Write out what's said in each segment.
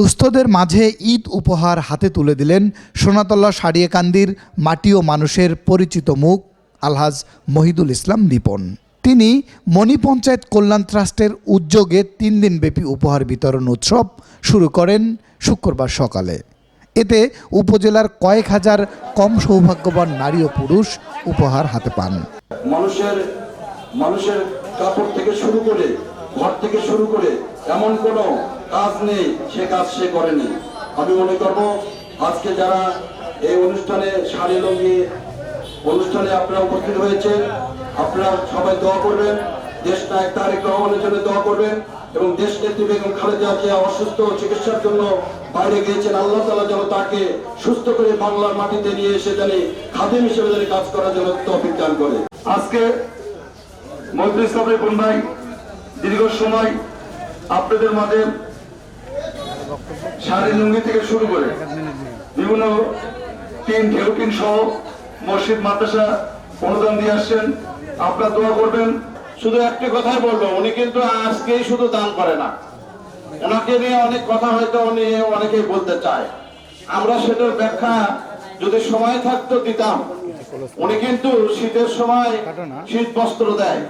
দুস্থদের মাঝে ঈদ উপহার হাতে তুলে দিলেন সোনাতলা সারিয়াকান্দির মাটি ও মানুষের পরিচিত মুখ আলহাজ মহিদুল ইসলাম রিপন। তিনি মণি পঞ্চায়েত কল্যাণ ট্রাস্টের উদ্যোগে তিন দিনব্যাপী উপহার বিতরণ উৎসব শুরু করেন শুক্রবার সকালে। এতে উপজেলার কয়েক হাজার কম সৌভাগ্যবান নারী ও পুরুষ উপহার হাতে পান। মানুষের মানুষের কাপড় থেকে শুরু করে, ঘর থেকে শুরু করে, এমন কোনো কাজ নেই, সে কাজ সে করেনি। আমি মনে করব, আজকে যারা এই অনুষ্ঠানে শাড়ি লঙ্গি অনুষ্ঠানে আপনারা উপস্থিত হয়েছে আপনারা সবাই দোয়া করবেন, দেশ নায়ক তারেক রহমানের জন্য দোয়া করবেন এবং দেশ নেত্রী বেগম খালেদা জিয়া অসুস্থ চিকিৎসার জন্য বাইরে গিয়েছেন। আল্লাহ তালা যেন তাকে সুস্থ করে বাংলার মাটিতে নিয়ে এসে জানি খাদিম হিসেবে জানি কাজ করার জন্য তৌফিক দান করে। আজকে মন্ত্রী সাহেব ভাই, দীর্ঘ সময় আপনাদের মাঝে শাড়ি লুঙ্গি থেকে শুরু করে বিভিন্ন টিন ঢেউটিন সহ মসজিদ, মাদ্রাসা অনুদান দিয়ে আসছেন। আপনারা দোয়া করবেন। শুধু একটি কথাই বলব, উনি কিন্তু আজকেই শুধু দান করে না। ওনাকে নিয়ে অনেক কথা হয়তো উনি অনেকেই বলতে চায়। আমরা সেটার ব্যাখ্যা যদি সময় থাকতো দিতাম। উনি কিন্তু শীতের সময় শীত বস্ত্র দেয়।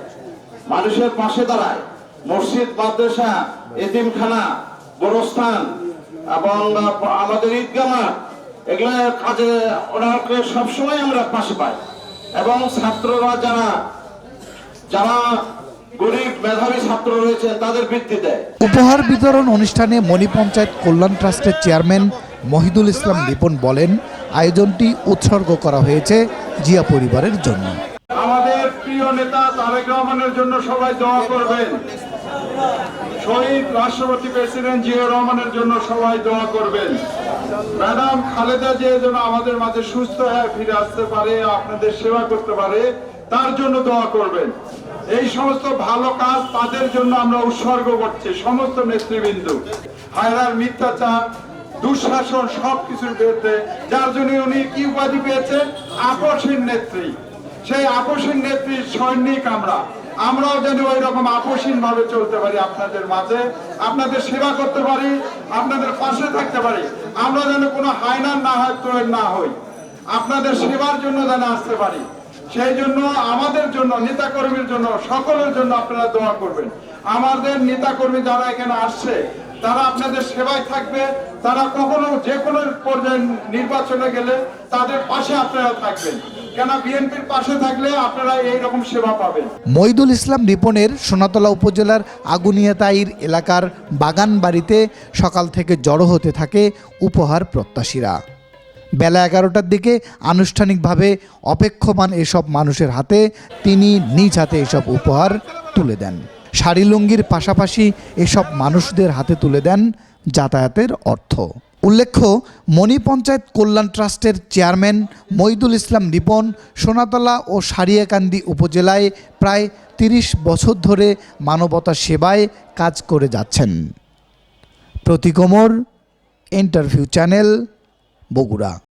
মানুষের পাশে দাঁড়ায়। মসজিদ, মাদ্রাসা, এতিমখানা, গোরস্থান এবং আমাদের ঈদগাহ মাঠ, এগুলা কাজে ওনাকে সবসময় আমরা পাশে পাই। এবং ছাত্ররা যারা যারা গরিব মেধাবী ছাত্র রয়েছে তাদের বৃত্তি দেয়। উপহার বিতরণ অনুষ্ঠানে মণি পঞ্চায়েত কল্যাণ ট্রাস্টের চেয়ারম্যান মহিদুল ইসলাম রিপন বলেন আয়োজনটি উৎসর্গ করা হয়েছে জিয়া পরিবারের জন্য। আমাদের প্রিয় নেতা তারেক রহমানের জন্য সবাই দোয়া করবেন। শহীদ রাষ্ট্রপতি প্রেসিডেন্ট জিয়া রহমানের জন্য সবাই দোয়া করবেন। ম্যাডাম খালেদা জিয়া যেন আমাদের মাঝে সুস্থ হয়ে ফিরে আসতে পারে, আপনাদের সেবা করতে পারে, তার জন্য দোয়া করবেন। এই সমস্ত ভালো কাজ তাদের জন্য আমরা উৎসর্গ করছি, সমস্ত নেতৃবৃন্দ। হায়রার মিথ্যাচার, দুঃশাসন সবকিছুর বিরুদ্ধে, যার জন্য উনি কি উপাধি পেয়েছেন? আপসীন নেত্রী। সেই আপসীন নেত্রীর সৈনিক আমরা। আমরাও যেন ওই রকম আপসীন ভাবে চলতে পারি আপনাদের মাঝে, আপনাদের সেবা করতে পারি, আপনাদের পাশে থাকতে পারি। আমরা যেন কোনো হায়নার না হয়, ত্রয়ের না হই। আপনাদের সেবার জন্য যেন আসতে পারি। সেই জন্য আমাদের জন্য নেতা কর্মীর জন্য, সকলের জন্য আপনারা দোয়া করবেন। আমাদের নেতা কর্মী যারা এখানে আসছে, তারা আপনাদের সেবায় থাকবে। তারা কখনো যে কোনো পর্যায়ে নির্বাচনে গেলে তাদের পাশে আপনারা থাকবেন। মইদুল ইসলাম রিপনের সোনাতলা উপজেলার আগুনিয়াতাইর এলাকার বাগান বাড়িতে সকাল থেকে জড়ো হতে থাকে উপহার প্রত্যাশীরা। বেলা এগারোটার দিকে আনুষ্ঠানিকভাবে অপেক্ষমান এসব মানুষের হাতে তিনি নিজ হাতে এসব উপহার তুলে দেন। শাড়ি লুঙ্গির পাশাপাশি এসব মানুষদের হাতে তুলে দেন যাতায়াতের অর্থ। উল্লেখ্য, মণি পঞ্চায়েত কল্যাণ ট্রাস্টের চেয়ারম্যান মঈদুল ইসলাম রিপন সোনাতলা ও সারিয়াকান্দি উপজেলায় প্রায় তিরিশ বছর ধরে মানবতা সেবায় কাজ করে যাচ্ছেন। প্রতিকমর ইন্টারভিউ চ্যানেল বগুড়া।